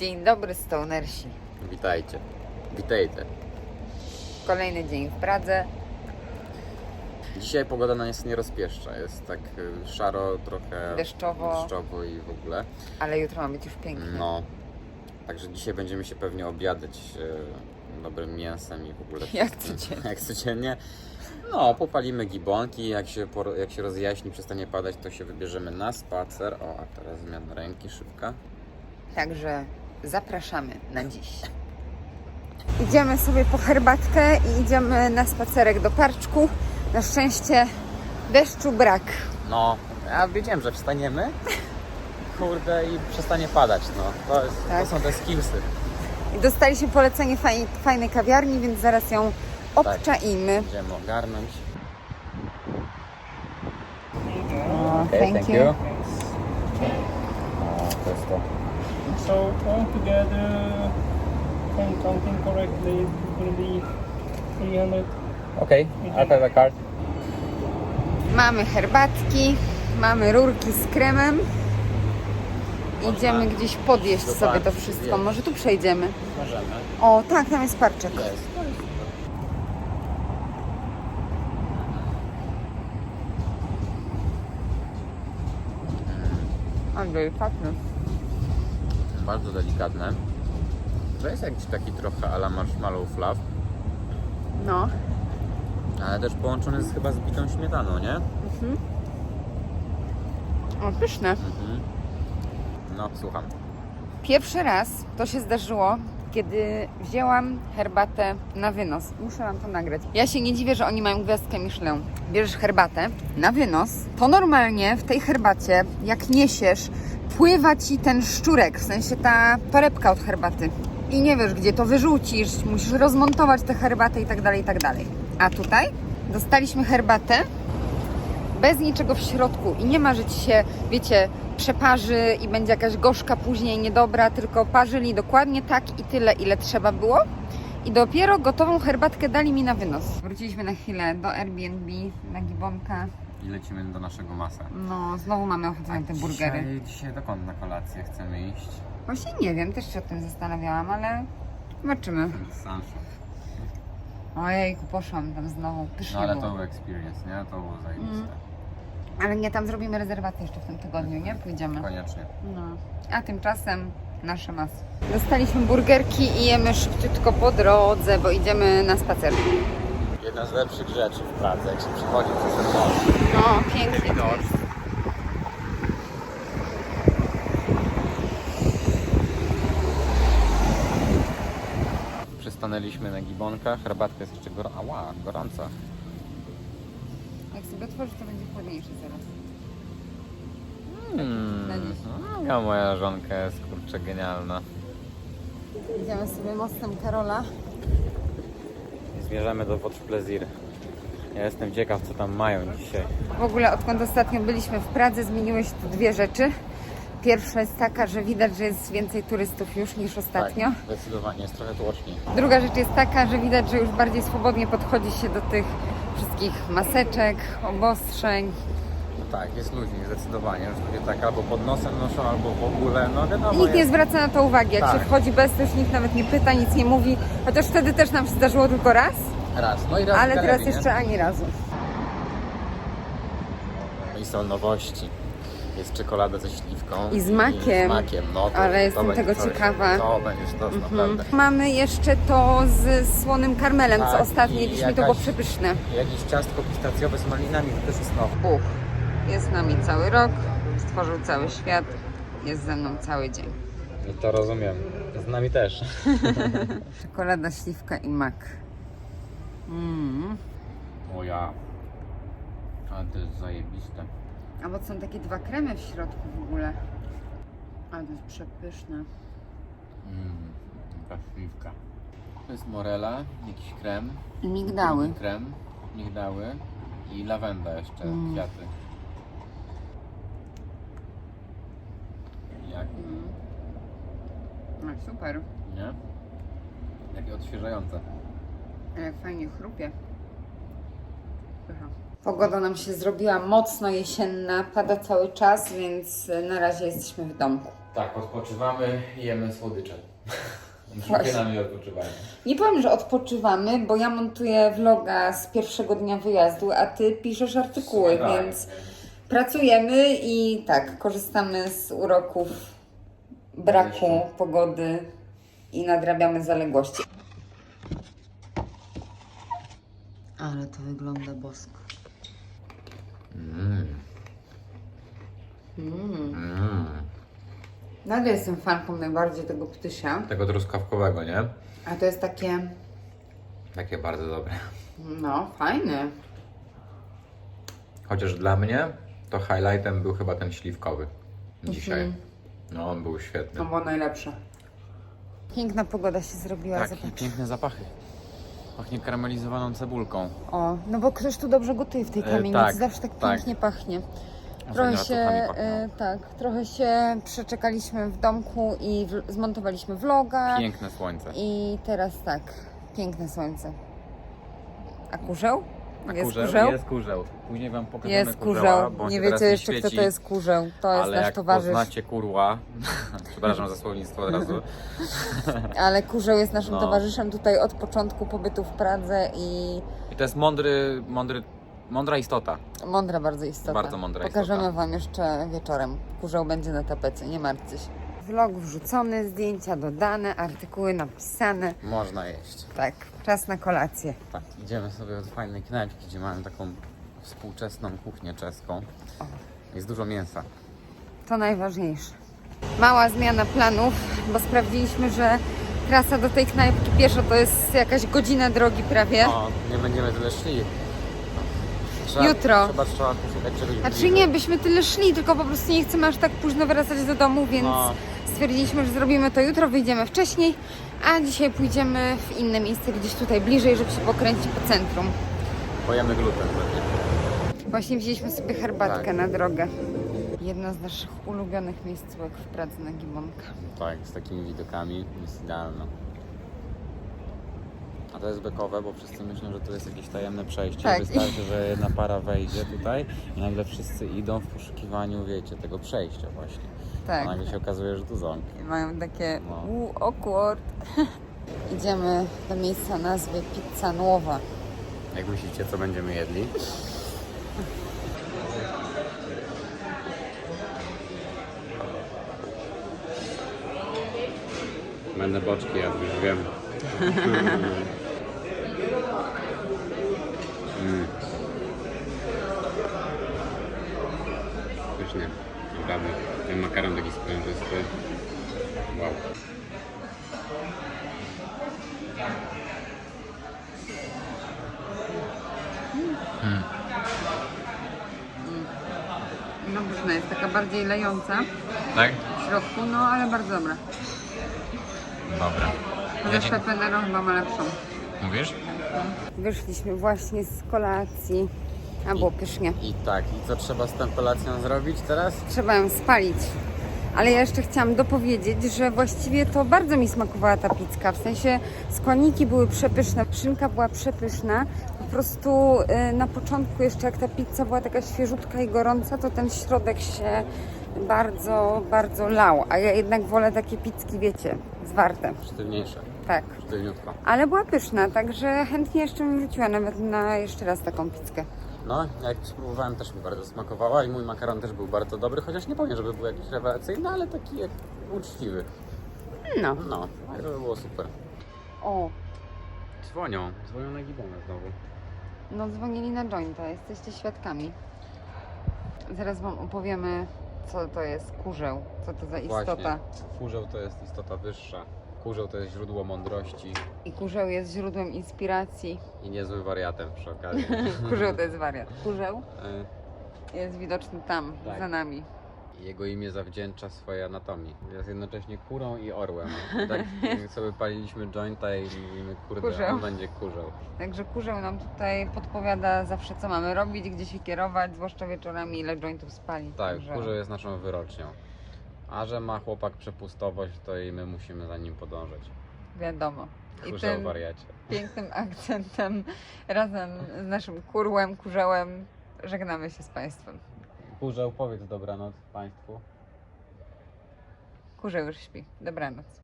Dzień dobry, stonersi. Witajcie. Witajcie. Kolejny dzień w Pradze. Dzisiaj pogoda na nas nie rozpieszcza. Jest tak y, szaro, trochę Deszczowo. deszczowo i w ogóle. Ale jutro ma być już pięknie. No. Także dzisiaj będziemy się pewnie obiadać y, dobrym mięsem i w ogóle Jak wszystkim. codziennie. Jak codziennie. No, popalimy gibonki, jak się, por- jak się rozjaśni, przestanie padać, to się wybierzemy na spacer. O, a teraz zmiana ręki szybka. Także zapraszamy na dziś. Idziemy sobie po herbatkę i idziemy na spacerek do parczku. Na szczęście deszczu brak. No, ja wiedziałem, że wstaniemy. Kurde, i przestanie padać, no. To, jest, Tak. to są te skillsy. I dostaliśmy polecenie faj, fajnej kawiarni, więc zaraz ją obczaimy. Będziemy ogarnąć. O, Okay, thank, you. O, to jest to. So all together, if I'm counting correctly, it will be 300. Okej, okay, I'll have a card. Mamy herbatki, mamy rurki z kremem. Idziemy gdzieś podjeść sobie to wszystko. Może tu przejdziemy. Możemy. O, tak, tam jest parczek. Jest. Ale delikatny. Bardzo delikatne. To jest jakiś taki trochę ala marshmallow fluff, No. ale też połączony z chyba z bitą śmietaną, nie? O, pyszne. Mhm. No, słucham. Pierwszy raz to się zdarzyło, kiedy wzięłam herbatę na wynos. Muszę wam to nagrać. Ja się nie dziwię, że oni mają gwiazdkę Michelin. Bierzesz herbatę na wynos, to normalnie w tej herbacie, jak niesiesz, pływa ci ten szczurek, w sensie ta torebka od herbaty. I nie wiesz, gdzie to wyrzucisz, musisz rozmontować tę herbatę i tak dalej, i tak dalej. A tutaj dostaliśmy herbatę bez niczego w środku i nie ma, że ci się, wiecie, przeparzy i będzie jakaś gorzka później niedobra, tylko parzyli dokładnie tak i tyle, ile trzeba było. I dopiero gotową herbatkę dali mi na wynos. Wróciliśmy na chwilę do Airbnb, na Gibonka. I lecimy do naszego masa. No, znowu mamy ochotę na te burgery. Dzisiaj, dzisiaj dokąd na kolację chcemy iść? Właśnie nie wiem, też się o tym zastanawiałam, ale zobaczymy. Sunshine. Ojejku, poszłam tam znowu, pysznie No ale było. to był experience, nie? To było zajebiste. Ale nie, tam zrobimy rezerwację jeszcze w tym tygodniu, nie? Pójdziemy. Koniecznie. No. A tymczasem nasze masy. Dostaliśmy burgerki i jemy szybciutko po drodze, bo idziemy na spacer. Jedna z lepszych rzeczy w Pradze, jak się przychodzi przez ten most. No, pięknie. Przystanęliśmy na gibonkach, herbatka jest jeszcze gorąca. Ała, gorąca. Jak sobie otworzysz, to będzie chłodniejszy zaraz. Hmm, no, moja żonka jest kurczę genialna. Idziemy sobie mostem Karola. Zmierzamy do Votre Plaisir. Ja jestem ciekaw, co tam mają dzisiaj. W ogóle odkąd ostatnio byliśmy w Pradze, zmieniły się tu dwie rzeczy. Pierwsza jest taka, że widać, że jest więcej turystów już niż ostatnio. Tak, zdecydowanie, jest trochę tłoczniej. Druga rzecz jest taka, że widać, że już bardziej swobodnie podchodzi się do tych wszystkich maseczek, obostrzeń. No tak, jest luźniej, zdecydowanie. Już ludzie tak albo pod nosem noszą, albo w ogóle, no wiadomo. Nikt nie jest- zwraca na to uwagi. Jak Tak. się wchodzi bez, to już nikt nawet nie pyta, nic nie mówi. Chociaż wtedy też nam się zdarzyło tylko raz, Raz, no i raz ale teraz nie? jeszcze ani razu. I są nowości. Jest czekolada ze śliwką. I z makiem. I z makiem, no to, Ale to jestem będzie tego coś. ciekawa. To będzie sztos, naprawdę. Mamy jeszcze to z słonym karmelem, co Tak, ostatnio i jedliśmy, to było przepyszne. Jakieś ciastko pistacjowe z malinami, to też jest nowe. Buch. Jest z nami cały rok, stworzył cały świat, jest ze mną cały dzień. I to rozumiem. Z nami też. Czekolada, śliwka i mak. Mm. O ja. Ale to jest zajebiste. A bo są takie dwa kremy w środku w ogóle. Ale to jest przepyszne. Mmm, jaka śliwka. To jest morela, jakiś krem. I migdały. Krem, migdały i lawenda jeszcze, Mm. kwiaty. Jak, No super. nie? Jakie odświeżające. A jak fajnie chrupie. Pogoda nam się zrobiła mocno jesienna, pada cały czas, więc na razie jesteśmy w domku. Tak. Odpoczywamy i jemy słodycze. Właśnie. Nami odpoczywają. Nie powiem, że odpoczywamy, bo ja montuję vloga z pierwszego dnia wyjazdu, a ty piszesz artykuły, Tak. więc pracujemy i tak, korzystamy z uroków braku Deszczu. pogody i nadrabiamy zaległości. Ale to wygląda bosko. Mm. Mm. Mm. Nadal jestem fanką najbardziej tego ptysia, Tego truskawkowego, nie? a to jest takie, Takie bardzo dobre. no, fajne. Chociaż dla mnie to highlightem był chyba ten śliwkowy dzisiaj. Mhm. No, on był świetny. To było najlepsze. Piękna pogoda się zrobiła, Tak, zobacz. piękne zapachy. Pachnie karmelizowaną cebulką. O, no bo ktoś tu dobrze gotuje w tej E, kamienicy, tak, zawsze tak tak. pięknie pachnie. Trochę się, e, tak, trochę się przeczekaliśmy w domku i w, zmontowaliśmy vloga Piękne słońce. i teraz tak, piękne słońce. A kurzeł? A jest kurzeł? kurzeł? Jest kurzeł. Później wam pokażemy Jest kurzeła, kurzeł. bo on Nie się wiecie jeszcze, kto świeci, to jest kurzeł. To jest ale nasz jak towarzysz. poznacie kurła, przepraszam za słownictwo od razu, Ale kurzeł jest naszym No. towarzyszem tutaj od początku pobytu w Pradze i i to jest mądry, mądry, mądra istota. mądra bardzo istota. Bardzo mądra Pokażemy istota. Wam jeszcze wieczorem. Kurzeł będzie na tapecie, nie martwcie się. Vlog wrzucony, zdjęcia dodane, artykuły napisane. Można jeść. Tak, czas na kolację. Tak, idziemy sobie do fajnej knajpki, gdzie mają taką współczesną kuchnię czeską. Jest dużo mięsa. To najważniejsze. Mała zmiana planów, bo sprawdziliśmy, że trasa do tej knajpki pieszo to jest jakaś godzina drogi prawie. O, nie będziemy tyle szli. Trzeba, Jutro. Trzeba, trzeba poszukać czegoś Znaczy bliżej. nie, byśmy tyle szli, tylko po prostu nie chcemy aż tak późno wracać do domu, więc No. Stwierdziliśmy, że zrobimy to jutro, wyjdziemy wcześniej, a dzisiaj pójdziemy w inne miejsce, gdzieś tutaj bliżej, żeby się pokręcić po centrum. Pojemy gluten pewnie. Właśnie wzięliśmy sobie herbatkę Tak. na drogę. Jedna z naszych ulubionych miejscówek w Pradze na Gibonka. Tak, z takimi widokami jest idealna. To jest bekowe, bo wszyscy myślą, że to jest jakieś tajemne przejście. Tak. Wystarczy, że jedna para wejdzie tutaj i nagle wszyscy idą w poszukiwaniu, wiecie, tego przejścia właśnie. Tak. A nagle się okazuje, że tu ząb. I mają takie No. u, awkward. Idziemy do miejsca o nazwie Pizza Nuova. Jak myślicie, co będziemy jedli? Będę boczki jadł, już wiem. Pysznie, naprawdę. Ten makaron taki sprężysty. Wow. No pyszna jest, taka bardziej lejąca Tak? w środku, no ale bardzo dobra. Dobra. Chociaż pepenero chyba ma lepszą. Mówisz? Wyszliśmy właśnie z kolacji, a było pysznie. I tak, i co trzeba z tą kolacją zrobić teraz? Trzeba ją spalić. Ale ja jeszcze chciałam dopowiedzieć, że właściwie to bardzo mi smakowała ta pizzka. W sensie składniki były przepyszne, szynka była przepyszna. Po prostu y, na początku jeszcze jak ta pizza była taka świeżutka i gorąca, to ten środek się bardzo, bardzo lał. A ja jednak wolę takie pizzki, wiecie, zwarte. Sztywniejsze, Tak. sztywniutko. Ale była pyszna, także chętnie jeszcze bym wróciła nawet na jeszcze raz taką pizzkę. No, jak spróbowałem też mi bardzo smakowała i mój makaron też był bardzo dobry, chociaż nie powiem, żeby był jakiś rewelacyjny, ale taki jak uczciwy. No. No, to by było super. O, Dzwonią, dzwonią na gibonę znowu. No dzwonili na jointa, jesteście świadkami. Zaraz Wam opowiemy, co to jest kurzeł, co to za istota. Właśnie, kurzeł to jest istota wyższa. Kurzeł to jest źródło mądrości I kurzeł jest źródłem inspiracji. i niezłym wariatem przy okazji. Kurzeł to jest wariat. Kurzeł E, jest widoczny tam, Tak. za nami. Jego imię zawdzięcza swojej anatomii. Jest jednocześnie kurą i orłem. Tak sobie paliliśmy jointa i mówimy, kurde, Kurzeł. on będzie kurzeł. Także kurzeł nam tutaj podpowiada zawsze, co mamy robić, gdzie się kierować, zwłaszcza wieczorami, ile jointów spalić. Tak, Także kurzeł jest naszą wyrocznią. A że ma chłopak przepustowość, to i my musimy za nim podążać. wiadomo. I Kurzeł tym wariacie. pięknym akcentem razem z naszym kurłem, kurzełem żegnamy się z Państwem. Kurzeł, powiedz dobranoc Państwu. Kurze już śpi. Dobranoc.